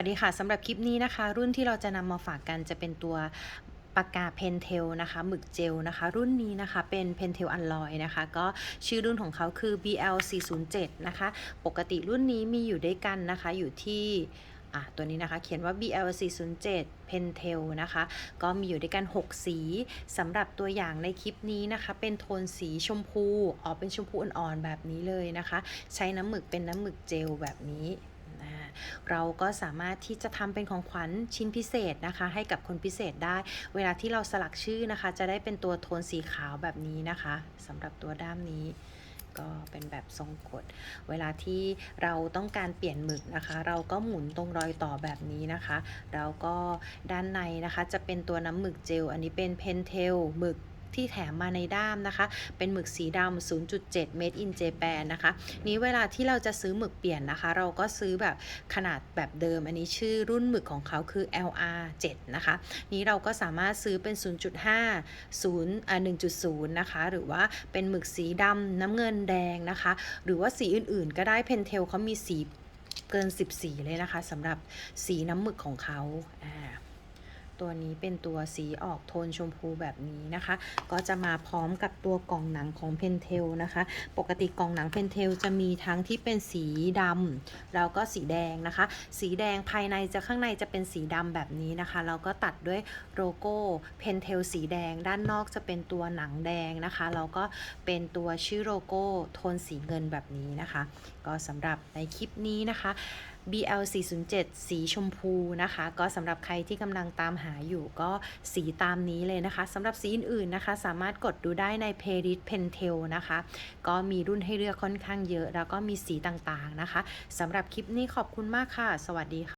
สวัสดีค่ะสำหรับคลิปนี้นะคะ รุ่นที่เราจะนำมาฝากกันจะเป็นตัวปากกาเพนเทลนะคะหมึกเจลนะคะ รุ่นนี้นะคะเป็นเพนเทลอัลลอยนะคะ ก็ชื่อรุ่นของเขาคือ BL 407 นะคะ ปกติรุ่นนี้มีอยู่ด้วยกันนะคะอยู่ที่อะตัวนี้นะคะเขียนว่า BL 407 Pentel นะคะ ก็มีอยู่ด้วยกัน 6 สีสำหรับตัวอย่างในคลิปนี้นะคะ เป็นโทนสีชมพูออกเป็นชมพูอ่อนๆแบบนี้เลยนะคะ ใช้น้ำหมึกเป็นน้ำหมึกเจลแบบนี้ เราก็สามารถที่จะทำเป็นของขวัญชิ้นพิเศษนะคะ ให้กับคนพิเศษได้ เวลาที่เราสลักชื่อนะคะ จะได้เป็นตัวโทนสีขาวแบบนี้นะคะสำหรับตัวด้ามนี้ก็เป็นแบบทรงกด เวลาที่เราต้องการเปลี่ยนหมึกนะคะ เราก็หมุนตรงรอยต่อแบบนี้นะคะ แล้วก็ด้านในนะคะจะเป็นตัวน้ำหมึกเจล อันนี้เป็นเพนเทลหมึก ที่แถมมาในด้ามนะคะ เป็นหมึกสีดำ 0.7 made in Japan นะคะ นี้เวลาที่เราจะซื้อหมึกเปลี่ยนนะคะ เราก็ซื้อแบบขนาดแบบเดิม อันนี้ชื่อรุ่นหมึกของเขาคือ LR 7นะคะ นี้เราก็สามารถซื้อเป็น 0.5 0อ่า1.0 นะคะ หรือว่าเป็นหมึกสีดำน้ำเงินแดงนะคะ หรือว่าสีอื่นๆ ก็ได้เพนเทลเขามีสีเกิน 10 สีเลยนะคะสำหรับสีน้ำหมึกของเขาอ่า ตัวนี้เป็นตัวสีออกโทนชมพูแบบนี้นะคะ ก็จะมาพร้อมกับตัวกล่องหนังของเพนเทลนะคะ ปกติกล่องหนังเพนเทลจะมีทั้งที่เป็นสีดำแล้วก็สีแดงนะคะ สีแดงภายในจะข้างในจะเป็นสีดำแบบนี้นะคะ แล้วก็ตัดด้วยโลโก้เพนเทลสีแดง ด้านนอกจะเป็นตัวหนังแดงนะคะ แล้วก็เป็นตัวชื่อโลโก้โทนสีเงินแบบนี้นะคะ ก็สำหรับในคลิปนี้นะคะ BL 407 สีชมพูนะคะ ก็สำหรับใครที่กำลังตามหาอยู่ก็สีตามนี้เลยนะคะสำหรับสีอื่นๆนะคะ สามารถกดดูได้ใน Playlist Pentel นะคะ ก็มีรุ่นให้เลือกค่อนข้างเยอะ แล้วก็มีสีต่างๆนะคะสำหรับคลิปนี้ขอบคุณมากค่ะ สวัสดีค่ะ